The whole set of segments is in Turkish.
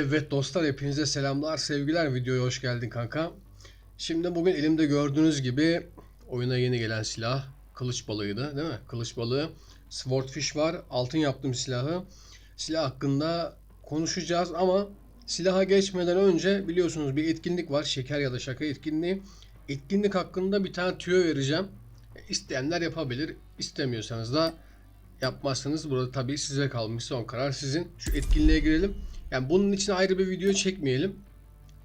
Evet dostlar hepinize selamlar, sevgiler. Videoya hoş geldin kanka. Şimdi bugün elimde gördüğünüz gibi oyuna yeni gelen silah kılıç balığıydı değil mi? Kılıç balığı. Swordfish var. Altın yaptığım silahı. Silah hakkında konuşacağız ama silaha geçmeden önce biliyorsunuz bir etkinlik var. Şeker ya da şaka etkinliği. Etkinlik hakkında bir tane tüyo vereceğim. İsteyenler yapabilir. İstemiyorsanız da yapmazsanız burada tabii size kalmış son karar sizin. Şu etkinliğe girelim. Yani bunun için ayrı bir video çekmeyelim.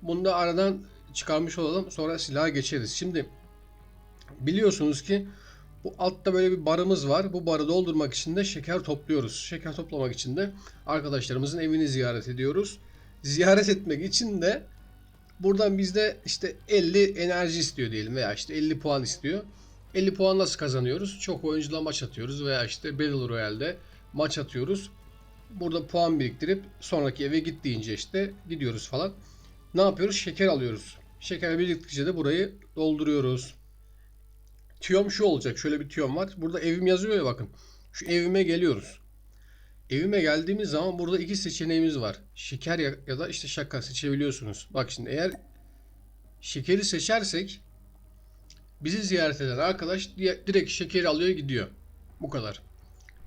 Bunu da aradan çıkarmış olalım. Sonra silaha geçeriz. Şimdi biliyorsunuz ki bu altta böyle bir barımız var. Bu barı doldurmak için de şeker topluyoruz. Şeker toplamak için de arkadaşlarımızın evini ziyaret ediyoruz. Ziyaret etmek için de buradan bizde işte 50 enerji istiyor diyelim veya işte 50 puan istiyor. 50 puan nasıl kazanıyoruz? Çok oyuncuyla maç atıyoruz veya işte Battle Royale'de maç atıyoruz. Burada puan biriktirip sonraki eve git deyince işte gidiyoruz falan. Ne yapıyoruz? Şeker alıyoruz. Şeker biriktikçe de burayı dolduruyoruz. Tüyom şu olacak. Şöyle bir tüyom var. Burada evim yazıyor ya bakın. Şu evime geliyoruz. Evime geldiğimiz zaman burada iki seçeneğimiz var. Şeker ya, ya da işte şaka seçebiliyorsunuz. Bak şimdi eğer şekeri seçersek bizi ziyaret eden arkadaş direkt şekeri alıyor gidiyor. Bu kadar.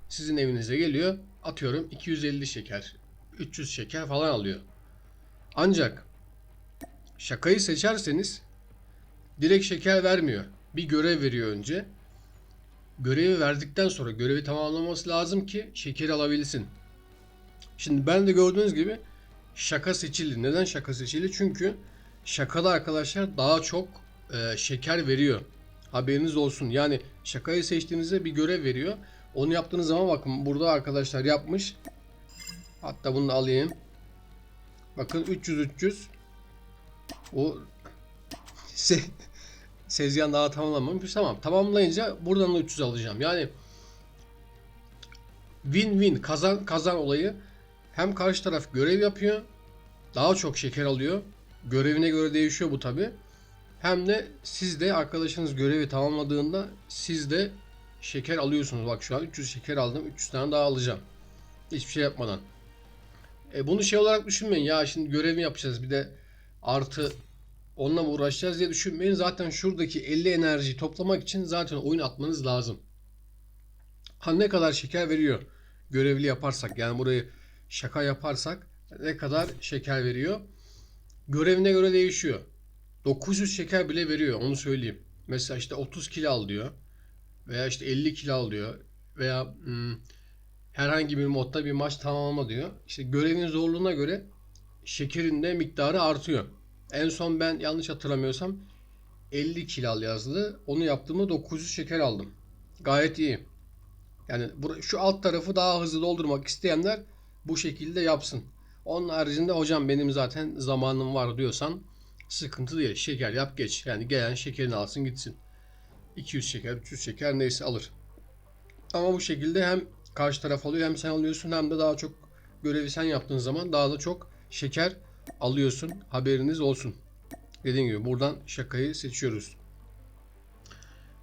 Sizin evinize geliyor. Atıyorum 250 şeker, 300 şeker falan alıyor. Ancak şakayı seçerseniz direkt şeker vermiyor. Bir görev veriyor önce. Görevi verdikten sonra görevi tamamlaması lazım ki şekeri alabilsin. Şimdi ben de gördüğünüz gibi şaka seçildi. Neden şaka seçildi? Çünkü şakalı arkadaşlar daha çok e, şeker veriyor. Haberiniz olsun. Yani şakayı seçtiğinizde bir görev veriyor. Onu yaptığınız zaman bakın burada arkadaşlar yapmış. Hatta bunu da alayım. Bakın 300 300. O Se Sezyan daha tamamlamamış. Tamam. Tamamlayınca buradan da 300 alacağım. Yani win-win kazan kazan olayı hem karşı taraf görev yapıyor. Daha çok şeker alıyor. Görevine göre değişiyor bu tabi. Hem de siz de arkadaşınız görevi tamamladığında siz de şeker alıyorsunuz. Bak şu an 300 şeker aldım. 300 tane daha alacağım. Hiçbir şey yapmadan. E bunu şey olarak düşünmeyin. Ya şimdi görev mi yapacağız bir de artı onunla mı uğraşacağız diye düşünmeyin. Zaten şuradaki 50 enerjiyi toplamak için zaten oyun atmanız lazım. Ha ne kadar şeker veriyor görevli yaparsak yani burayı şaka yaparsak ne kadar şeker veriyor görevine göre değişiyor. 900 şeker bile veriyor onu söyleyeyim. Mesela işte 30 kilo al diyor veya işte 50 kilo al diyor veya hmm, herhangi bir modda bir maç tamamlama diyor. İşte görevin zorluğuna göre şekerin de miktarı artıyor. En son ben yanlış hatırlamıyorsam 50 kilo al yazdı. Onu yaptığımda 900 şeker aldım. Gayet iyi. Yani şu alt tarafı daha hızlı doldurmak isteyenler bu şekilde yapsın. Onun haricinde hocam benim zaten zamanım var diyorsan sıkıntı değil. Şeker yap geç. Yani gelen şekerini alsın gitsin. 200 şeker, 300 şeker neyse alır. Ama bu şekilde hem karşı taraf alıyor hem sen alıyorsun hem de daha çok görevi sen yaptığın zaman daha da çok şeker alıyorsun. Haberiniz olsun. Dediğim gibi buradan şakayı seçiyoruz.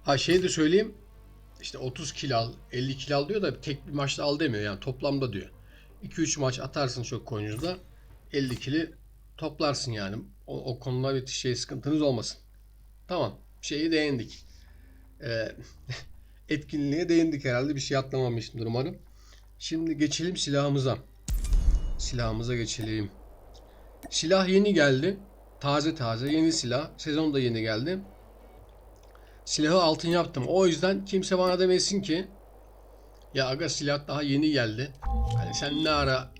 Ha şey de söyleyeyim. İşte 30 kilo al, 50 kilo al diyor da tek bir maçta al demiyor yani toplamda diyor. 2-3 maç atarsın çok oyuncuda 50 kilo toplarsın yani. O, o konuda bir şey sıkıntınız olmasın. Tamam. Şeyi değindik. Ee, etkinliğe değindik herhalde. Bir şey atlamamışımdır umarım. Şimdi geçelim silahımıza. Silahımıza geçelim. Silah yeni geldi. Taze taze yeni silah. Sezon da yeni geldi. Silahı altın yaptım. O yüzden kimse bana demesin ki ya aga silah daha yeni geldi. Hani sen ne ara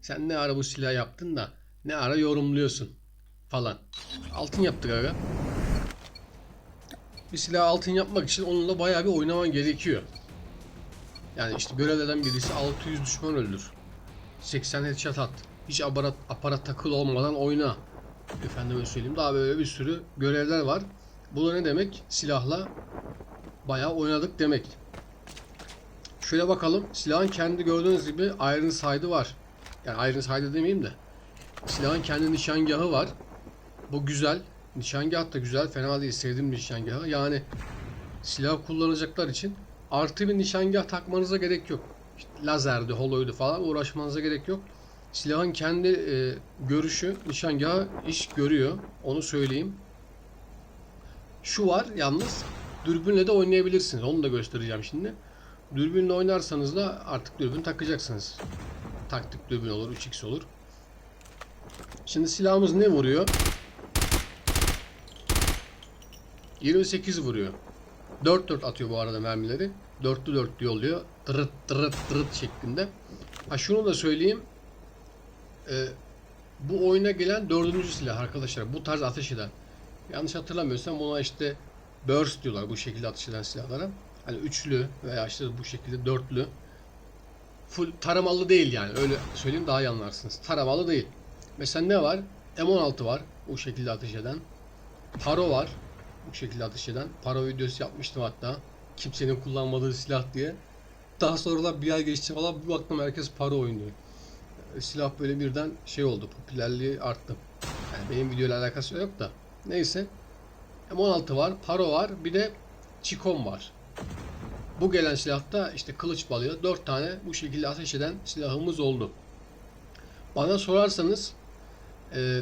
sen ne ara bu silah yaptın da ne ara yorumluyorsun falan. Altın yaptık aga. Bir silah altın yapmak için onunla bayağı bir oynaman gerekiyor. Yani işte görevlerden birisi 600 düşman öldür. 80 headshot at. Hiç aparat, aparat takılı olmadan oyna. Efendime söyleyeyim. Daha böyle bir sürü görevler var. Bu da ne demek? Silahla bayağı oynadık demek. Şöyle bakalım. Silahın kendi gördüğünüz gibi Iron Side'ı var. Yani Iron Side demeyeyim de. Silahın kendi nişangahı var. Bu güzel. Nişangah da güzel. Fena değil. Sevdiğim bir nişangahı. Yani silah kullanacaklar için artı bir nişangah takmanıza gerek yok. İşte lazerdi, holoydu falan uğraşmanıza gerek yok. Silahın kendi e, görüşü, nişangahı iş görüyor. Onu söyleyeyim. Şu var yalnız dürbünle de oynayabilirsiniz. Onu da göstereceğim şimdi. Dürbünle oynarsanız da artık dürbün takacaksınız. Taktik dürbün olur, 3x olur. Şimdi silahımız ne vuruyor? 28 vuruyor. 4-4 atıyor bu arada mermileri. Dörtlü dörtlü yolluyor. Tırıt tırıt tırıt şeklinde. Ha şunu da söyleyeyim. Ee, bu oyuna gelen dördüncü silah arkadaşlar. Bu tarz ateş eden. Yanlış hatırlamıyorsam buna işte burst diyorlar bu şekilde ateş eden silahlara. Hani üçlü veya işte bu şekilde dörtlü. Full taramalı değil yani. Öyle söyleyeyim daha iyi anlarsınız. Taramalı değil. Mesela ne var? M16 var. Bu şekilde ateş eden. Paro var. Bu şekilde ateş eden. Paro videosu yapmıştım hatta. Kimsenin kullanmadığı silah diye. Daha sonra da bir ay geçti falan bir baktım herkes Paro oynuyor. Silah böyle birden şey oldu. Popülerliği arttı. Yani benim videoyla alakası yok da. Neyse. M16 var. Paro var. Bir de Çikom var. Bu gelen silahta işte kılıç balığı 4 tane bu şekilde ateş eden silahımız oldu. Bana sorarsanız e,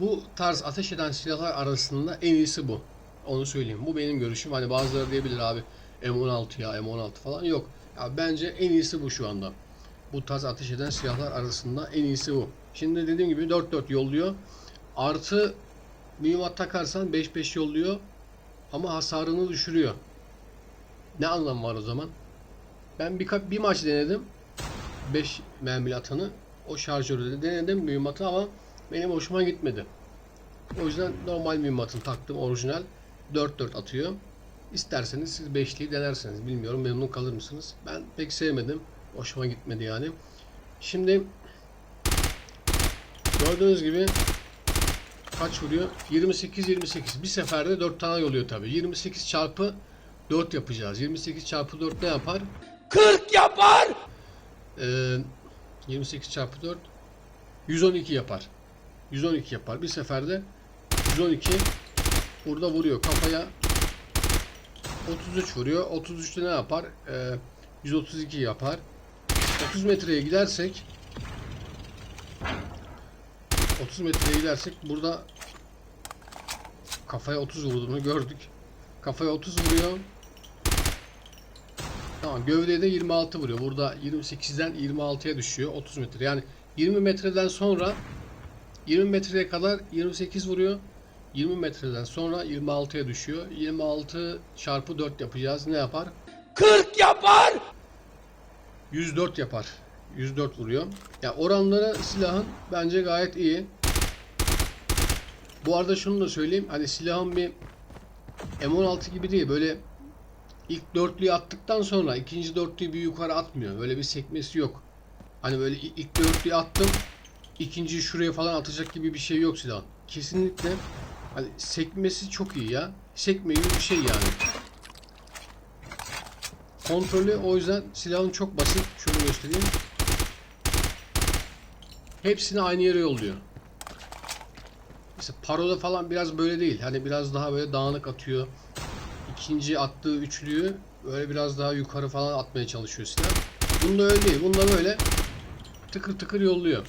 bu tarz ateş eden silahlar arasında en iyisi bu. Onu söyleyeyim. Bu benim görüşüm. Hani bazıları diyebilir abi M16 ya M16 falan. Yok. Ya bence en iyisi bu şu anda. Bu tarz ateş eden silahlar arasında en iyisi bu. Şimdi dediğim gibi 4-4 yolluyor. Artı mühimmat takarsan 5-5 yolluyor. Ama hasarını düşürüyor. Ne anlamı var o zaman? Ben bir, bir maç denedim. 5 mermili atanı. O şarjörü de denedim mühimmatı ama benim hoşuma gitmedi. O yüzden normal mühimmatını taktım orijinal. 4-4 atıyor. İsterseniz siz 5'liyi denerseniz bilmiyorum memnun kalır mısınız? Ben pek sevmedim. Hoşuma gitmedi yani. Şimdi gördüğünüz gibi kaç vuruyor? 28 28. Bir seferde 4 tane yoluyor tabii. 28 çarpı 4 yapacağız. 28 çarpı 4 ne yapar? 40 yapar. Ee, 28 çarpı 4 112 yapar. 112 yapar. Bir seferde 112 burada vuruyor kafaya 33 vuruyor. 33'te ne yapar? Ee, 132 yapar. 30 metreye gidersek 30 metreye gidersek burada kafaya 30 vurduğunu gördük. Kafaya 30 vuruyor. Tamam gövdeye de 26 vuruyor. Burada 28'den 26'ya düşüyor. 30 metre. Yani 20 metreden sonra 20 metreye kadar 28 vuruyor. 20 metreden sonra 26'ya düşüyor. 26 çarpı 4 yapacağız. Ne yapar? 40 yapar. 104 yapar. 104 vuruyor. Ya yani oranları silahın bence gayet iyi. Bu arada şunu da söyleyeyim. Hani silahın bir M16 gibi değil. Böyle ilk dörtlüyü attıktan sonra ikinci dörtlüyü bir yukarı atmıyor. Böyle bir sekmesi yok. Hani böyle ilk dörtlüyü attım. ikinciyi şuraya falan atacak gibi bir şey yok silahın. Kesinlikle hani sekmesi çok iyi ya. Sekme gibi bir şey yani. Kontrolü o yüzden silahın çok basit. Şunu göstereyim. Hepsini aynı yere yolluyor. Mesela Paro'da falan biraz böyle değil. Hani biraz daha böyle dağınık atıyor. İkinci attığı üçlüyü böyle biraz daha yukarı falan atmaya çalışıyor silah. Bunda öyle değil. Bunda böyle tıkır tıkır yolluyor.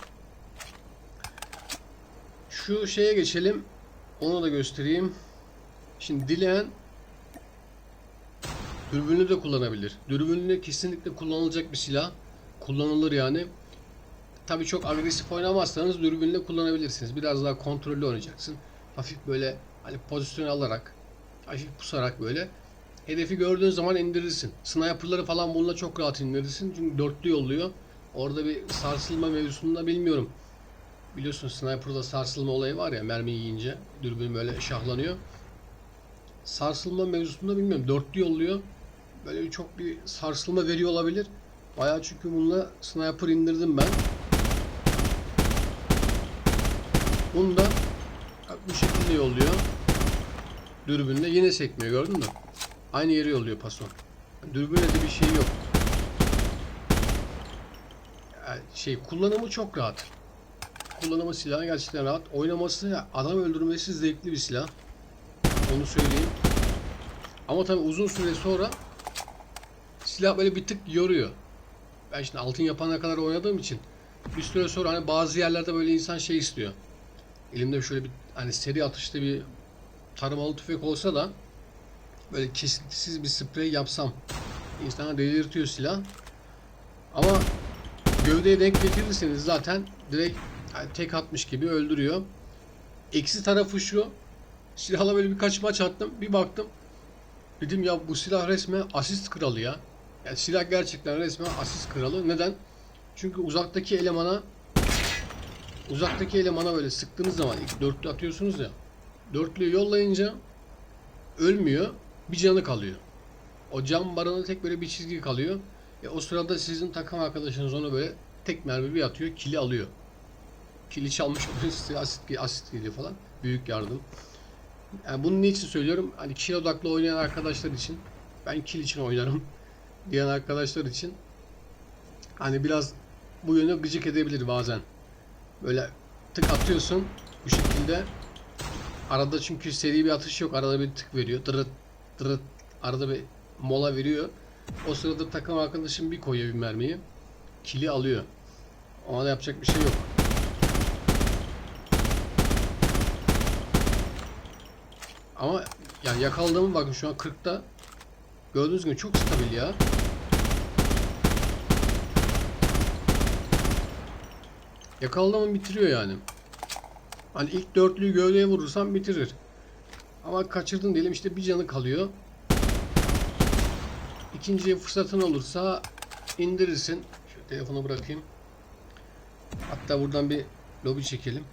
Şu şeye geçelim. Onu da göstereyim. Şimdi dileyen Dürbünlü de kullanabilir. Dürbünlü kesinlikle kullanılacak bir silah. Kullanılır yani. Tabi çok agresif oynamazsanız dürbünle kullanabilirsiniz. Biraz daha kontrollü oynayacaksın. Hafif böyle hani pozisyon alarak, hafif pusarak böyle hedefi gördüğün zaman indirirsin. Sniper'ları falan bununla çok rahat indirirsin. Çünkü dörtlü yolluyor. Orada bir sarsılma mevzusunda bilmiyorum. Biliyorsun sniper'da sarsılma olayı var ya mermi yiyince dürbün böyle şahlanıyor. Sarsılma mevzusunda bilmiyorum. Dörtlü yolluyor. Böyle bir çok bir sarsılma veriyor olabilir. Bayağı çünkü bununla sniper indirdim ben. Bunu da bu şekilde yolluyor. Dürbünle yine sekmiyor gördün mü? Aynı yere yolluyor pason. Dürbünle de bir şey yok. Yani şey kullanımı çok rahat. Kullanımı silahı gerçekten rahat. Oynaması, adam öldürmesi zevkli bir silah. Onu söyleyeyim. Ama tabi uzun süre sonra silah böyle bir tık yoruyor. Ben şimdi altın yapana kadar oynadığım için bir süre sonra hani bazı yerlerde böyle insan şey istiyor. Elimde şöyle bir hani seri atışlı bir tarımalı tüfek olsa da böyle kesintisiz bir sprey yapsam insana delirtiyor silah. Ama gövdeye denk getirirseniz zaten direkt tek atmış gibi öldürüyor. Eksi tarafı şu. Silahla böyle birkaç maç attım. Bir baktım. Dedim ya bu silah resmen asist kralı ya. Yani silah gerçekten resmen asist kralı. Neden? Çünkü uzaktaki elemana uzaktaki elemana böyle sıktığınız zaman ilk dörtlü atıyorsunuz ya. Dörtlüyü yollayınca ölmüyor. Bir canı kalıyor. O can barına tek böyle bir çizgi kalıyor. E o sırada sizin takım arkadaşınız onu böyle tek mermi bir atıyor. Kili alıyor. Kili çalmış oluyor asit, asit geliyor falan. Büyük yardım. Yani bunun niçin söylüyorum? Hani kill odaklı oynayan arkadaşlar için ben kill için oynarım diyen arkadaşlar için hani biraz bu yönü gıcık edebilir bazen. Böyle tık atıyorsun bu şekilde. Arada çünkü seri bir atış yok. Arada bir tık veriyor. Dırıt dırıt arada bir mola veriyor. O sırada takım arkadaşım bir koyuyor bir mermiyi. Kili alıyor. Ona da yapacak bir şey yok. Ama yani yakaladığımı bakın şu an 40'ta. Gördüğünüz gibi çok stabil ya. Yakaladığımı bitiriyor yani. Hani ilk dörtlüyü gövdeye vurursam bitirir. Ama kaçırdın diyelim işte bir canı kalıyor. İkinci fırsatın olursa indirirsin. Şu telefonu bırakayım. Hatta buradan bir lobi çekelim.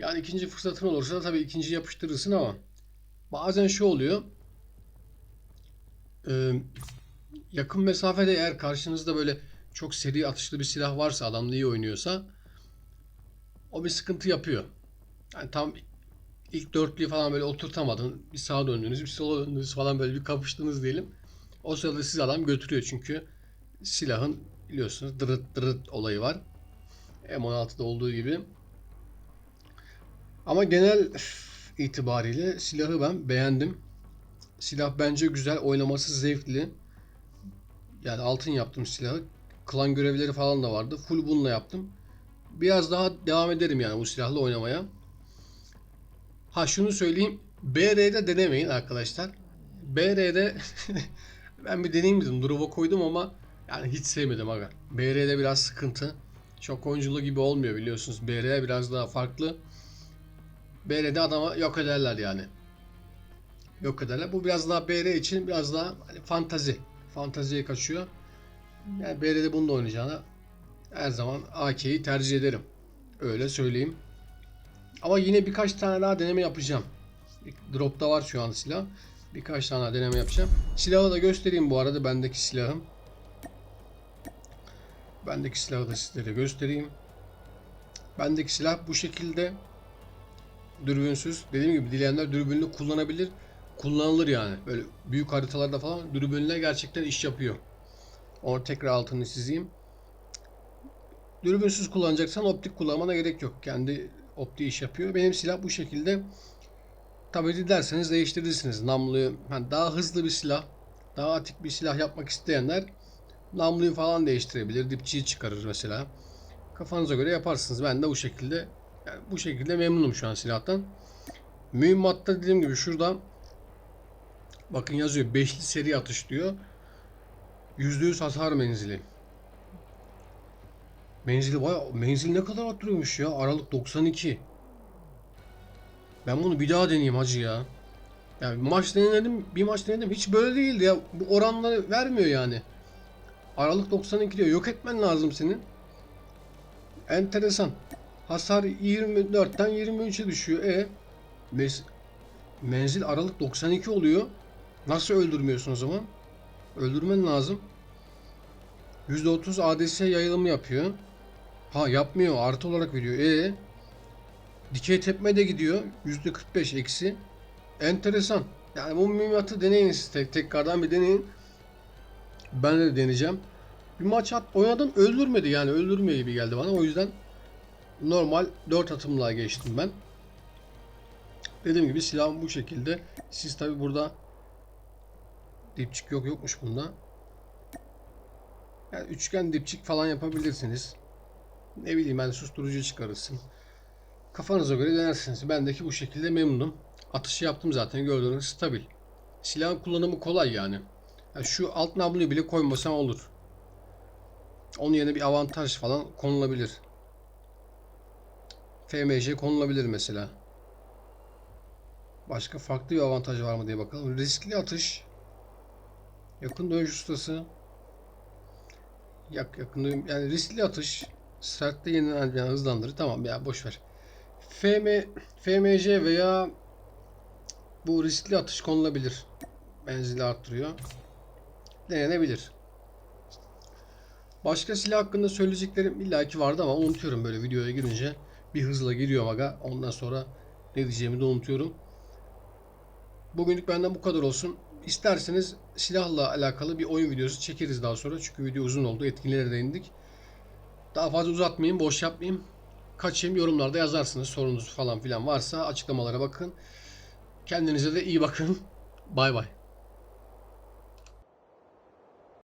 Yani ikinci fırsatın olursa tabii ikinci yapıştırırsın ama bazen şu oluyor. Ee, yakın mesafede eğer karşınızda böyle çok seri atışlı bir silah varsa adam da iyi oynuyorsa o bir sıkıntı yapıyor. Yani tam ilk dörtlüyü falan böyle oturtamadın. Bir sağa döndünüz, bir sola döndünüz falan böyle bir kapıştınız diyelim. O sırada siz adam götürüyor çünkü silahın biliyorsunuz dırıt dırıt olayı var. M16'da olduğu gibi. Ama genel itibariyle silahı ben beğendim. Silah bence güzel, oynaması zevkli. Yani altın yaptım silahı. Klan görevleri falan da vardı. Full bununla yaptım. Biraz daha devam ederim yani bu silahla oynamaya. Ha şunu söyleyeyim. BR'de denemeyin arkadaşlar. BR'de ben bir deneyim dedim. Drop'a koydum ama yani hiç sevmedim aga. BR'de biraz sıkıntı. Çok oyunculu gibi olmuyor biliyorsunuz. BR biraz daha farklı. BR'de adama yok ederler yani. Yok ederler. Bu biraz daha BR için biraz daha hani fantazi. Fantaziye kaçıyor. Yani BR'de bunu da oynayacağına her zaman AK'yi tercih ederim. Öyle söyleyeyim. Ama yine birkaç tane daha deneme yapacağım. Drop'ta var şu an silah. Birkaç tane daha deneme yapacağım. Silahı da göstereyim bu arada bendeki silahım. Bendeki silahı da sizlere göstereyim. Bendeki silah bu şekilde dürbünsüz. Dediğim gibi dileyenler dürbünlü kullanabilir. Kullanılır yani. Böyle büyük haritalarda falan dürbünle gerçekten iş yapıyor. Onu tekrar altını çizeyim. Dürbünsüz kullanacaksan optik kullanmana gerek yok. Kendi optiği iş yapıyor. Benim silah bu şekilde. Tabi dilerseniz değiştirirsiniz. Namluyu yani daha hızlı bir silah, daha atik bir silah yapmak isteyenler namluyu falan değiştirebilir. Dipçiyi çıkarır mesela. Kafanıza göre yaparsınız. Ben de bu şekilde yani bu şekilde memnunum şu an silahtan. Mühimmatta dediğim gibi şurada bakın yazıyor. Beşli seri atış diyor. %100 hasar menzili. Menzili baya menzil ne kadar arttırıyormuş ya. Aralık 92. Ben bunu bir daha deneyeyim hacı ya. Yani maç denedim, bir maç denedim. Hiç böyle değildi ya. Bu oranları vermiyor yani. Aralık 92 diyor. Yok etmen lazım senin. Enteresan. Hasar 24'ten 23'e düşüyor. E mez- menzil aralık 92 oluyor. Nasıl öldürmüyorsun o zaman? Öldürmen lazım. %30 ADS yayılımı yapıyor. Ha yapmıyor. Artı olarak veriyor. E dikey tepme de gidiyor. %45 eksi. Enteresan. Yani bu mühimmatı deneyin siz tek tekrardan bir deneyin. Ben de deneyeceğim. Bir maç at oynadım öldürmedi yani öldürmüyor gibi geldi bana. O yüzden normal 4 atımla geçtim ben. Dediğim gibi silahım bu şekilde. Siz tabi burada dipçik yok yokmuş bunda. Yani üçgen dipçik falan yapabilirsiniz. Ne bileyim ben susturucu çıkarırsın. Kafanıza göre denersiniz. Bendeki bu şekilde memnunum. Atışı yaptım zaten gördüğünüz stabil. Silahın kullanımı kolay yani. Yani şu alt namluyu bile koymasam olur. Onun yerine bir avantaj falan konulabilir. FMC konulabilir mesela. Başka farklı bir avantaj var mı diye bakalım. Riskli atış. Yakın dönüş ustası. Yak, yakın dön- yani riskli atış. Sertte yeniden yani hızlandırır. Tamam ya boş ver. FM, FMC veya bu riskli atış konulabilir. Menzili arttırıyor. Denenebilir. Başka silah hakkında söyleyeceklerim illaki vardı ama unutuyorum böyle videoya girince. Bir hızla giriyor aga. Ondan sonra ne diyeceğimi de unutuyorum. Bugünlük benden bu kadar olsun. İsterseniz silahla alakalı bir oyun videosu çekeriz daha sonra. Çünkü video uzun oldu. Etkinliklere değindik. Daha fazla uzatmayayım, boş yapmayayım. Kaçayım yorumlarda yazarsınız. Sorunuz falan filan varsa açıklamalara bakın. Kendinize de iyi bakın. Bay bay.